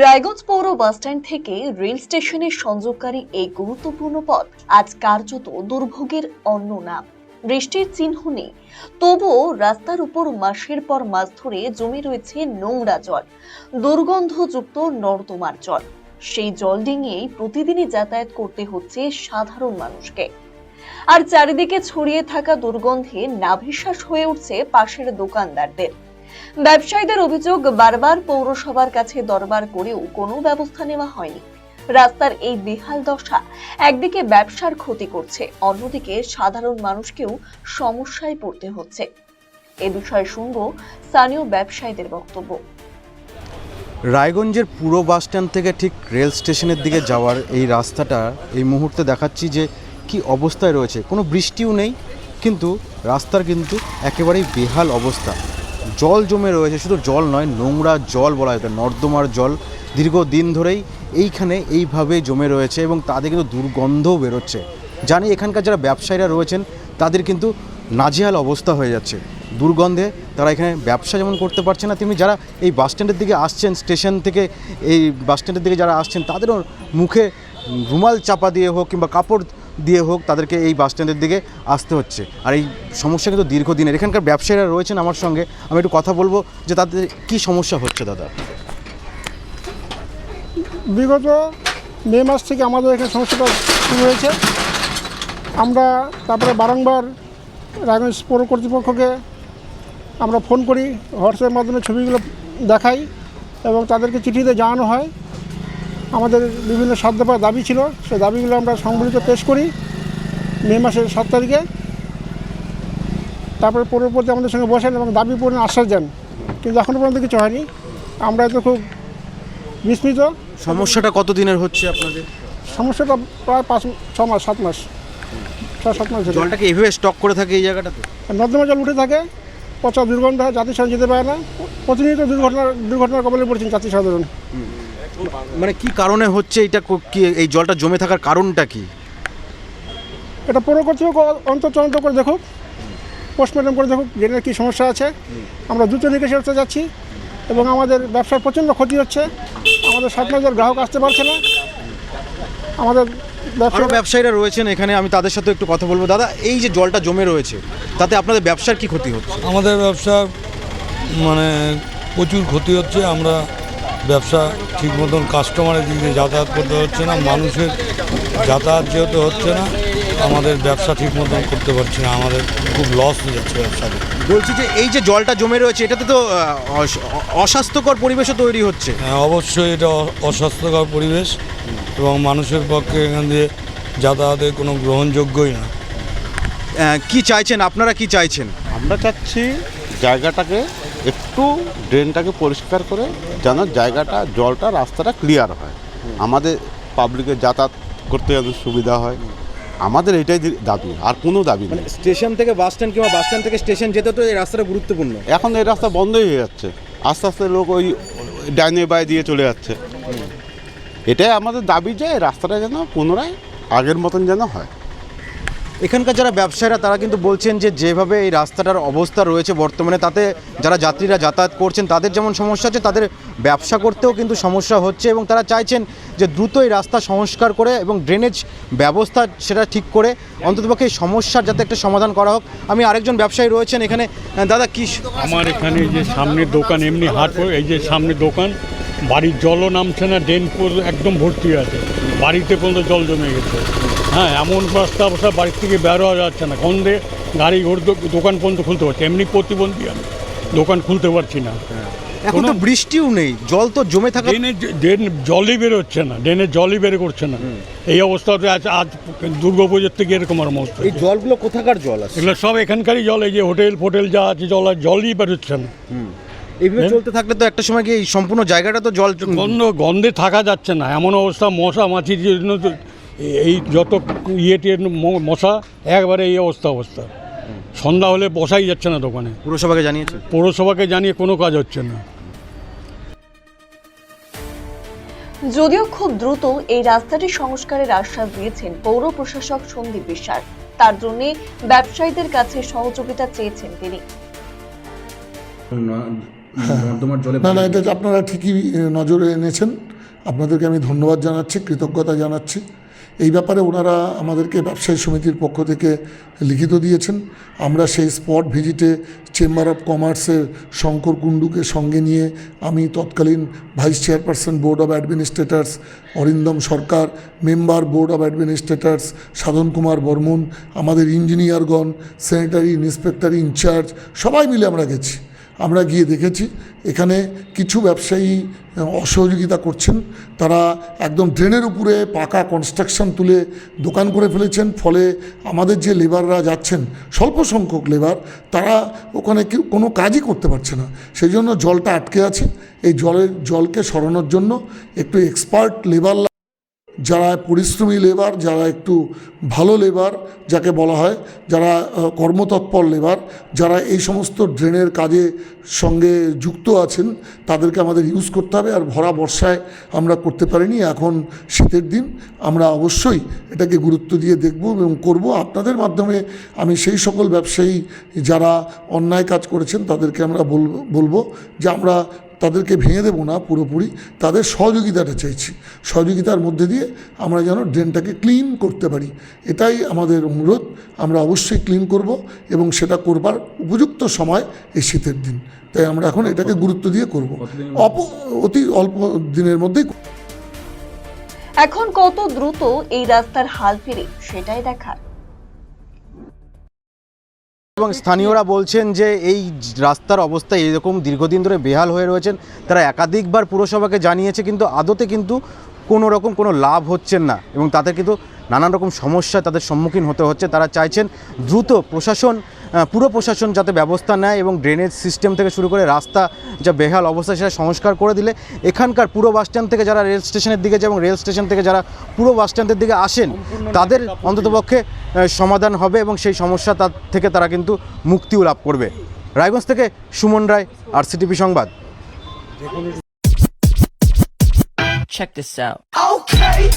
রায়গঞ্জ পৌর বাসস্ট্যান্ড থেকে রেল স্টেশনের সংযোগকারী এই গুরুত্বপূর্ণ পথ আজ কার্যত দুর্ভোগের অন্য নাম। বৃষ্টির চিহ্ন নেই। তবুও রাস্তার উপর মাসের পর মাস ধরে জমে রয়েছে নোংরা জল, দুর্গন্ধযুক্ত নর্দমার জল। সেই জল ডিঙিয়েই প্রতিদিনই যাতায়াত করতে হচ্ছে সাধারণ মানুষকে। আর চারিদিকে ছড়িয়ে থাকা দুর্গন্ধে নাভিশ্বাস হয়ে উঠছে পাশের দোকানদারদের। ব্যবসায়ীদের অভিযোগ, বারবার পৌরসভার কাছে দরবার করেও কোনো ব্যবস্থা নেওয়া হয়নি। রাস্তার এই বেহাল দশা একদিকে ব্যবসার ক্ষতি করছে, অন্যদিকে সাধারণ মানুষকেও সমস্যায় পড়তে হচ্ছে। এ বিষয়ে শুনব স্থানীয় ব্যবসায়ীদের বক্তব্য। রায়গঞ্জের পুরো বাস স্ট্যান্ড থেকে ঠিক রেল স্টেশনের দিকে যাওয়ার এই রাস্তাটা এই মুহূর্তে দেখাচ্ছি যে কি অবস্থায় রয়েছে। কোনো বৃষ্টিও নেই, কিন্তু রাস্তার কিন্তু একেবারেই বেহাল অবস্থা। জল জমে রয়েছে, শুধু জল নয়, নোংরা জল বলা যেত নর্দমার জল। দীর্ঘদিন ধরেই এইখানে এইভাবে জমে রয়েছে এবং তাদের কিন্তু দুর্গন্ধও বেরোচ্ছে। জানি এখানকার যারা ব্যবসায়ীরা রয়েছেন, তাদের কিন্তু নাজেহাল অবস্থা হয়ে যাচ্ছে। দুর্গন্ধে তারা এখানে ব্যবসা যেমন করতে পারছে না, তেমনি যারা এই বাস স্ট্যান্ডের দিকে আসছেন, স্টেশন থেকে এই বাস স্ট্যান্ডের দিকে যারা আসছেন, তাদেরও মুখে রুমাল চাপা দিয়ে হোক কিংবা কাপড় দিয়ে হোক তাদেরকে এই বাস স্ট্যান্ডের দিকে আসতে হচ্ছে। আর এই সমস্যা কিন্তু দীর্ঘদিনের। এখানকার ব্যবসায়ীরা রয়েছেন আমার সঙ্গে। আমি একটু কথা বলব যে তাদের কি সমস্যা হচ্ছে, দাদা? বিগত মে মাস থেকে আমাদের এখানে সমস্যাটা শুরু হয়েছে। আমরা তারপরে বারংবার রায়গঞ্জ পৌর কর্তৃপক্ষকে আমরা ফোন করি, হোয়াটসঅ্যাপের মাধ্যমে ছবিগুলো দেখাই এবং তাদেরকে চিঠিতে জানানো হয়। আমাদের বিভিন্ন সাধ্যপায় দাবি ছিল সেই দাবিগুলো আমরা সংবলিত পেশ করি মে মাসের সাত তারিখে। তারপরে পৌরপতি আমাদের সঙ্গে বসেন এবং দাবি পূরণের আশ্বাস দেন। কিন্তু এখনও পর্যন্ত কিছু হয়নি। আমরা তো খুব বিস্মিত। সমস্যাটা কতদিনের হচ্ছে আপনাদের? সমস্যাটা প্রায় পাঁচ ছ মাস সাত মাস। ছয় সাত মাস জলটাকে এভাবে স্টক করে থাকে এই জায়গাটাতে? নর্দমা জল উঠে থাকে পচা দুর্গন্ধ হয় জাতি সাধারণ যেতে পারে না। প্রতিনিয়ত দুর্ঘটনা দুর্ঘটনার কবলে পড়ছেন জাতি সাধারণ মানে কি কারণে হচ্ছে এটা কি এই জলটা জমে থাকার কারণটা কি? এটা পৌর কর্তৃপক্ষ অন্তর্তদন্ত করে দেখুক পোস্টমর্টম করে দেখুক ড্রেনের কী সমস্যা আছে। আমরা দ্রুত নিকাশি করতে যাচ্ছি এবং আমাদের ব্যবসার প্রচণ্ড ক্ষতি হচ্ছে। আমাদের সাত হাজার গ্রাহক আসতে পারছে না। আমাদের ব্যবসা আরও ব্যবসায়ীরা রয়েছেন এখানে আমি তাদের সাথে একটু কথা বলব। দাদা এই যে জলটা জমে রয়েছে তাতে আপনাদের ব্যবসার কি ক্ষতি হচ্ছে? আমাদের ব্যবসা মানে প্রচুর ক্ষতি হচ্ছে। আমরা ব্যবসা ঠিক মতন কাস্টমারের দিক দিয়ে যাতায়াত করতে হচ্ছে না মানুষের যাতায়াত যেহেতু হচ্ছে না আমাদের ব্যবসা ঠিক মতন করতে পারছি না আমাদের খুব লস হয়ে যাচ্ছে ব্যবসাতে। বলছি যে এই যে জলটা জমে রয়েছে এটাতে তো অস্বাস্থ্যকর পরিবেশও তৈরি হচ্ছে। হ্যাঁ, অবশ্যই এটা অস্বাস্থ্যকর পরিবেশ এবং মানুষের পক্ষে এখান দিয়ে যাতায়াতের কোনো গ্রহণযোগ্যই না। কি চাইছেন? আপনারা কি চাইছেন? আমরা চাচ্ছি জায়গাটাকে একটু ড্রেনটাকে পরিষ্কার করে যেন জায়গাটা জলটা রাস্তাটা ক্লিয়ার হয়। আমাদের পাবলিকের যাতায়াত করতে যেন সুবিধা হয়। আমাদের এটাই দাবি। আর কোনো দাবি নেই। স্টেশন থেকে বাস স্ট্যান্ড কিংবা বাস স্ট্যান্ড থেকে স্টেশন যেতে তো এই রাস্তাটা গুরুত্বপূর্ণ। এখন এই রাস্তা বন্ধই হয়ে যাচ্ছে। আস্তে আস্তে লোক ওই ডাইনে বাই দিয়ে চলে যাচ্ছে। এটাই আমাদের দাবি যে রাস্তাটা যেন পুনরায় আগের মতন যেন হয়। এখানকার যারা ব্যবসায়ীরা, তারা কিন্তু বলছেন যে যেভাবে এই রাস্তাটার অবস্থা রয়েছে বর্তমানে, তাতে যারা যাত্রীরা যাতায়াত করছেন, তাদের যেমন সমস্যা হচ্ছে তাদের ব্যবসা করতেও কিন্তু সমস্যা হচ্ছে এবং তারা চাইছেন যে দ্রুত এই রাস্তা সংস্কার করে এবং ড্রেনেজ ব্যবস্থা সেটা ঠিক করে অন্ততপক্ষে এই সমস্যার যাতে একটা সমাধান করা হোক। আমি আরেকজন ব্যবসায়ী রয়েছেন এখানে। দাদা, কি আমার এখানে যে সামনে দোকান, এমনি হাট এই যে সামনে দোকান, বাড়ির জলও নামছে না ড্রেন একদম ভর্তি আছে। বাড়িতে পর্যন্ত জল জমে গেছে। হ্যাঁ এমন রাস্তা অবস্থা বাড়ির থেকে বের হওয়া যাচ্ছে না। গন্ধে গাড়ি ঘোড় দোকান পর্যন্ত খুলতে পারছি এমনি প্রতিবন্ধী আমি। দোকান খুলতে পারছি না। এখন তো বৃষ্টিও নেই। জল তো জমে থাকা ড্রেনের যে- ড্রেন জলই বেরোচ্ছে না। ড্রেনের জলই বের করছে না। এই অবস্থাতে আজ আজ দুর্গা পুজোর থেকে এরকম আর অবস্থা। এই জলগুলো কোথাকার জল আছে? এগুলো সব এখানকারই জল। এই যে হোটেল ফোটেল যা আছে জল আর জলই বেরোচ্ছে না। এইভাবে চলতে থাকলে তো একটা সময় গিয়ে এই সম্পূর্ণ জায়গাটা তো জল গন্ধ গন্ধে থাকা যাচ্ছে না। এমন অবস্থা মশা মাছির জন্য তো এই যত ইয়ে টিয়ে ম- মশা একবারে এই অবস্থা অবস্থা। সন্ধ্যা হলে বসাই যাচ্ছে না দোকানে। পুরসভাকে জানিয়েছে পৌরসভাকে জানিয়ে কোনো কাজ হচ্ছে না। যদিও খুব দ্রুত এই রাস্তাটি সংস্কারের আশ্বাস দিয়েছেন পৌর প্রশাসক সন্দীপ বিশ্বাস। তার জন্য ব্যবসায়ীদের কাছে সহযোগিতা চেয়েছেন তিনি। না না এটা আপনারা ঠিকই নজরে এনেছেন। আপনাদেরকে আমি ধন্যবাদ জানাচ্ছি কৃতজ্ঞতা জানাচ্ছি। এই ব্যাপারে ওনারা আমাদেরকে ব্যবসায়ী সমিতির পক্ষ থেকে লিখিত দিয়েছেন। আমরা সেই স্পট ভিজিটে চেম্বার অফ কমার্সের শঙ্কর কুণ্ডুকে সঙ্গে নিয়ে আমি তৎকালীন vice chairperson board of administrators Arindam Sarkar member board of administrators Sadhan Kumar Barman, আমাদের ইঞ্জিনিয়ারগণ স্যানিটারি ইন্সপেক্টর ইনচার্জ সবাই মিলে আমরা গেছি। আমরা গিয়ে দেখেছি, এখানে কিছু ব্যবসায়ী অসহযোগিতা করছেন। তারা একদম ড্রেনের উপরে পাকা কনস্ট্রাকশন তুলে দোকান করে ফেলেছেন, ফলে আমাদের যে লেবাররা যাচ্ছেন, স্বল্প সংখ্যক লেবার তারা ওখানে কেউ কোনো কাজই করতে পারছে না। সেই জন্য জলটা আটকে আছে। এই জলের, জলকে সরানোর জন্য একটু এক্সপার্ট লেবার যারা পরিশ্রমী লেবার, যারা একটু ভালো লেবার যাকে বলা হয়, যারা কর্মতৎপর লেবার, যারা এই সমস্ত ড্রেনের কাজে সঙ্গে যুক্ত আছেন, তাদেরকে আমাদের ইউজ করতে হবে। আর ভরা বর্ষায় আমরা করতে পারিনি, এখন শীতের দিন। আমরা অবশ্যই এটাকে গুরুত্ব দিয়ে দেখব এবং করব। আপনাদের মাধ্যমে আমি সেই সকল ব্যবসায়ী যারা অন্যায় কাজ করেছেন, তাদেরকে আমরা বলব যে আমরা তাদেরকে ভেঙে দেবো না পুরোপুরি তাদের সহযোগিতাটা চাইছি। সহযোগিতার মধ্যে দিয়ে আমরা যেন ড্রেনটাকে ক্লিন করতে পারি। এটাই আমাদের অনুরোধ আমরা অবশ্যই ক্লিন করব এবং সেটা করবার উপযুক্ত সময় এই শীতের দিন। তাই আমরা এখন এটাকে গুরুত্ব দিয়ে করব। অপ অতি অল্প দিনের মধ্যেই এখন কত দ্রুত এই রাস্তার হাল ফিরে সেটাই দেখার। এবং স্থানীয়রা বলছেন যে এই রাস্তার অবস্থা এরকম দীর্ঘদিন ধরে বেহাল হয়ে রয়েছেন। তারা একাধিকবার পুরসভাকে জানিয়েছে, কিন্তু আদতে কিন্তু কোনো রকম কোনো লাভ হচ্ছেন না এবং তাদের কিন্তু নানান রকম সমস্যা তাদের সম্মুখীন হতে হচ্ছে। তারা চাইছেন দ্রুত প্রশাসন পুরো প্রশাসন যাতে ব্যবস্থা নেয় এবং ড্রেনেজ সিস্টেম থেকে শুরু করে রাস্তা যা বেহাল অবস্থা সেটা সংস্কার করে দিলে এখানকার পুরো বাস স্ট্যান্ড থেকে যারা রেল স্টেশনের দিকে যায় এবং রেল স্টেশন থেকে যারা পুরো বাস স্ট্যান্ডের দিকে আসেন, তাদের অন্ততপক্ষে সমাধান হবে এবং সেই সমস্যা তার থেকে তারা কিন্তু মুক্তিও লাভ করবে। রায়গঞ্জ থেকে সুমন রায় আর সিটিভি সংবাদ। Check this out. Okay,